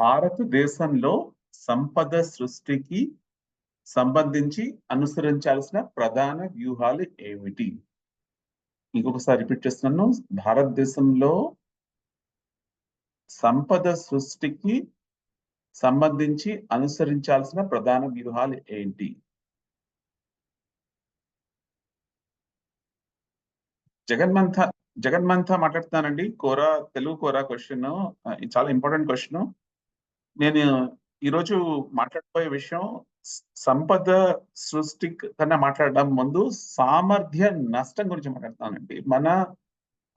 భారతదేశంలో సంపద సృష్టికి సంబంధించి అనుసరించాల్సిన ప్రధాన వ్యూహాలు ఏమిటి? ఇంకొకసారి రిపీట్ చేస్తున్నాను. భారతదేశంలో సంపద సృష్టికి సంబంధించి అనుసరించాల్సిన ప్రధాన వ్యూహాలు ఏంటి? జగన్మంత జగన్మంత మాట్లాడుతున్నానండి కోరా తెలుగు కోరా క్వశ్చన్ చాలా ఇంపార్టెంట్ క్వశ్చన్ నేను ఈరోజు మాట్లాడబోయే విషయం సంపద సృష్టి కన్నా మాట్లాడడం ముందు సామర్థ్య నష్టం గురించి మాట్లాడుతానండి. మన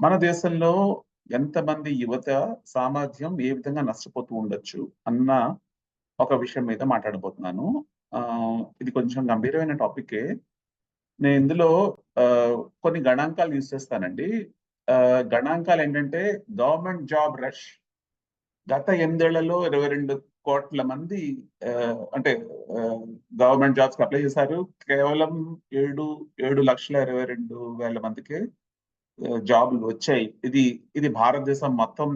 మన దేశంలో ఎంతమంది యువత సామర్థ్యం ఏ విధంగా నష్టపోతూ ఉండొచ్చు అన్న ఒక విషయం మీద మాట్లాడబోతున్నాను. ఆ ఇది కొంచెం గంభీరమైన టాపికే. నేను ఇందులో కొన్ని గణాంకాలు యూజ్ చేస్తానండి. గణాంకాలు ఏంటంటే గవర్నమెంట్ జాబ్ రష్ గత ఎనిమిదేళ్ళలో ఇరవై రెండు కోట్ల మంది అంటే గవర్నమెంట్ జాబ్స్ అప్లై చేశారు. కేవలం ఏడు ఏడు లక్షల ఇరవై రెండు వేల మందికి జాబ్లు వచ్చాయి. ఇది ఇది భారతదేశం మొత్తం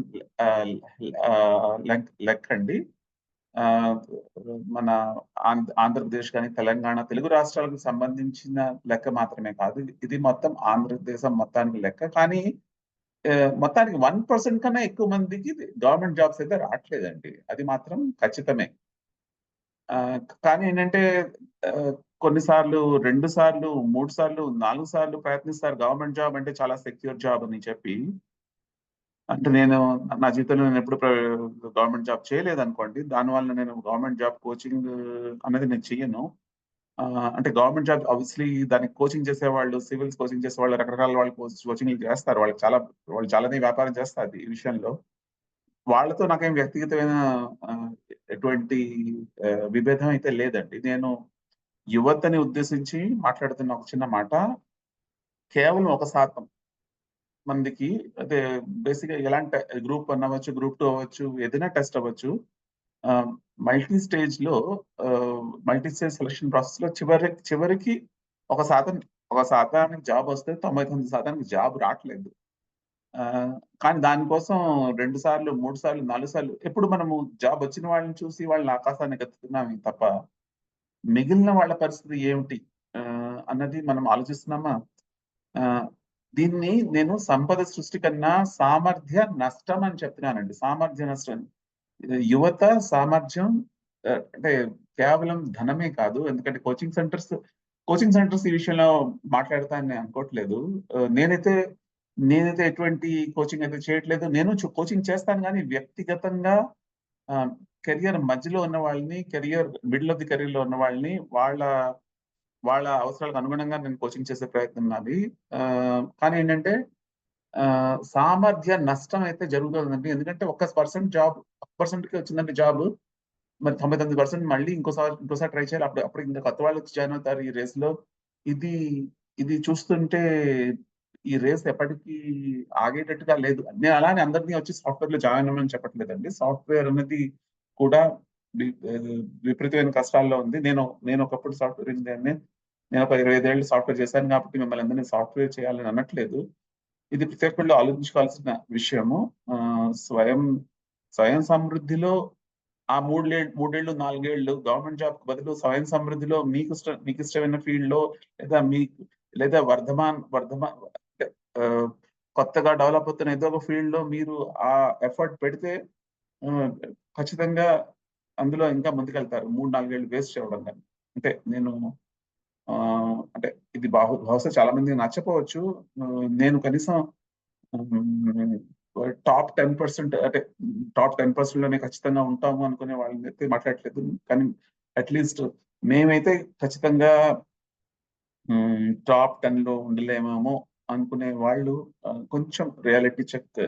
లెక్క అండి. మన ఆంధ్రప్రదేశ్ కానీ తెలంగాణ తెలుగు రాష్ట్రాలకు సంబంధించిన లెక్క మాత్రమే కాదు. ఇది మొత్తం ఆంధ్రప్రదేశం మొత్తానికి లెక్క. కానీ మొత్తానికి వన్ పర్సెంట్ కన్నా ఎక్కువ మందికి గవర్నమెంట్ జాబ్స్ అయితే రావట్లేదండి. అది మాత్రం ఖచ్చితమే. కానీ ఏంటంటే కొన్నిసార్లు రెండు సార్లు మూడు సార్లు నాలుగు సార్లు ప్రయత్నిస్తారు గవర్నమెంట్ జాబ్ అంటే చాలా సెక్యూర్ జాబ్ అని చెప్పి. అంటే నేను నా జీవితంలో నేను ఎప్పుడు గవర్నమెంట్ జాబ్ చేయలేదు అనుకోండి దానివల్ల నేను గవర్నమెంట్ జాబ్ కోచింగ్ అనేది నేను చెయ్యను. అంటే గవర్నమెంట్ జాబ్ ఆబ్వియస్లీ దానికి కోచింగ్ చేసే వాళ్ళు సివిల్స్ కోచింగ్ చేసే వాళ్ళు రకరకాల వాళ్ళు కోచింగ్ చేస్తారు. వాళ్ళు చాలా వాళ్ళు చాలానే వ్యాపారం చేస్తారు ఈ విషయంలో. వాళ్ళతో నాకేం వ్యక్తిగతమైన ఎటువంటి విభేదం అయితే లేదండి. నేను యువతని ఉద్దేశించి మాట్లాడుతున్న ఒక చిన్న మాట. కేవలం ఒక శాతం మందికి అదే బేసిక్గా ఎలాంటి గ్రూప్ వన్ అవ్వచ్చు గ్రూప్ టూ అవ్వచ్చు ఏదైనా టెస్ట్ అవ్వచ్చు మల్టీ స్టేజ్లో మల్టీ స్టేజ్ సెలక్షన్ ప్రాసెస్లో చివరి చివరికి ఒక శాతం ఒక శాతానికి జాబ్ వస్తే తొంభై తొమ్మిది శాతానికి జాబ్ రావట్లేదు కానీ దానికోసం రెండు సార్లు మూడు సార్లు నాలుగు సార్లు ఎప్పుడు మనము జాబ్ వచ్చిన వాళ్ళని చూసి వాళ్ళని ఆకాశాన్ని ఎత్తుతున్నాం తప్ప మిగిలిన వాళ్ళ పరిస్థితి ఏమిటి? అన్నది మనం ఆలోచిస్తున్నామా? దీన్ని నేను సంపద సృష్టి కన్నా సామర్థ్య నష్టం అని చెప్తున్నానండి. సామర్థ్య నష్టం. యువత సామర్థ్యం అంటే కేవలం ధనమే కాదు ఎందుకంటే కోచింగ్ సెంటర్స్ కోచింగ్ సెంటర్స్ ఈ విషయంలో మాట్లాడతానని అనుకోవట్లేదు. నేనైతే నేనైతే ఎటువంటి కోచింగ్ అయితే చేయట్లేదు. నేను కోచింగ్ చేస్తాను కానీ వ్యక్తిగతంగా కెరియర్ మధ్యలో ఉన్న వాళ్ళని కెరియర్ మిడిల్ ఆఫ్ ది కెరియర్లో ఉన్న వాళ్ళని వాళ్ళ వాళ్ళ అవసరాలకు అనుగుణంగా నేను కోచింగ్ చేసే ప్రయత్నం నాది. కానీ ఏంటంటే సామర్థ్య నష్టం అయితే జరుగుతుందండి. ఎందుకంటే ఒక్క పర్సెంట్ జాబ్ ఒక పర్సెంట్కి వచ్చిందంటే జాబ్. మరి తొంభై తొమ్మిది పర్సెంట్ మళ్ళీ ఇంకోసారి ఇంకోసారి ట్రై చేయాలి. అప్పుడు అప్పుడు ఇంకా కొత్త వాళ్ళు వచ్చి జాయిన్ అవుతారు ఈ రేస్లో ఇది ఇది చూస్తుంటే ఈ రేస్ ఎప్పటికీ ఆగేటట్టుగా లేదు. నేను అలానే అందరినీ వచ్చి సాఫ్ట్వేర్లో జాయిన్ అవ్వమని చెప్పట్లేదండి. సాఫ్ట్వేర్ అనేది కూడా విపరీతమైన కష్టాల్లో ఉంది. నేను నేను ఒకప్పుడు సాఫ్ట్వేర్ ఇంజనీర్ని. నేను ఒక ఇరవై ఐదేళ్ళు సాఫ్ట్వేర్ చేశాను కాబట్టి మిమ్మల్ని అందరినీ సాఫ్ట్వేర్ చేయాలని అనట్లేదు. ఇది ప్రత్యేకంగా ఆలోచించుకోవాల్సిన విషయము. స్వయం స్వయం సమృద్ధిలో ఆ మూడులే మూడేళ్ళు నాలుగేళ్ళు గవర్నమెంట్ జాబ్ బదులు స్వయం సమృద్ధిలో మీకు ఇష్టం మీకు ఇష్టమైన ఫీల్డ్లో లేదా మీకు లేదా వర్ధమాన్ వర్ధమాన్ కొత్తగా డెవలప్ అవుతున్న ఏదో ఒక ఫీల్డ్లో మీరు ఆ ఎఫర్ట్ పెడితే ఖచ్చితంగా అందులో ఇంకా ముందుకెళ్తారు. మూడు నాలుగేళ్ళు వేస్ట్ చేయడం కానీ. అంటే నేను ఆ ఇది బాహు బహుశా చాలా మంది నచ్చపోవచ్చు నేను కనీసం టాప్ టెన్ పర్సెంట్ అంటే టాప్ టెన్ పర్సెంట్లోనే ఖచ్చితంగా ఉంటాము అనుకునే వాళ్ళని అయితే మాట్లాడట్లేదు కానీ అట్లీస్ట్ మేమైతే ఖచ్చితంగా టాప్ టెన్లో ఉండలేమేమో అనుకునే వాళ్ళు కొంచెం రియాలిటీ చెక్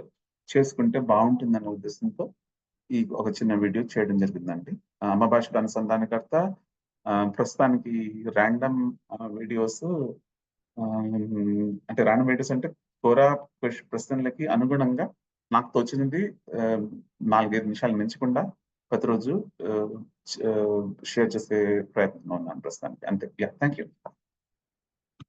చేసుకుంటే బాగుంటుందనే ఉద్దేశంతో ఈ ఒక చిన్న వీడియో చేయడం జరిగిందండి. అమ్మ భాషకు అనుసంధానకర్త ప్రస్తుతానికి ర్యాండమ్ వీడియోస్ అంటే ర్యాండమ్ వీడియోస్ అంటే కోరా ప్రశ్నలకి అనుగుణంగా నాకు తోచినది నాలుగైదు నిమిషాలు మించకుండా ప్రతిరోజు షేర్ చేసే ప్రయత్నంలో ఉన్నాను ప్రస్తుతానికి. అంతే. Yeah thank you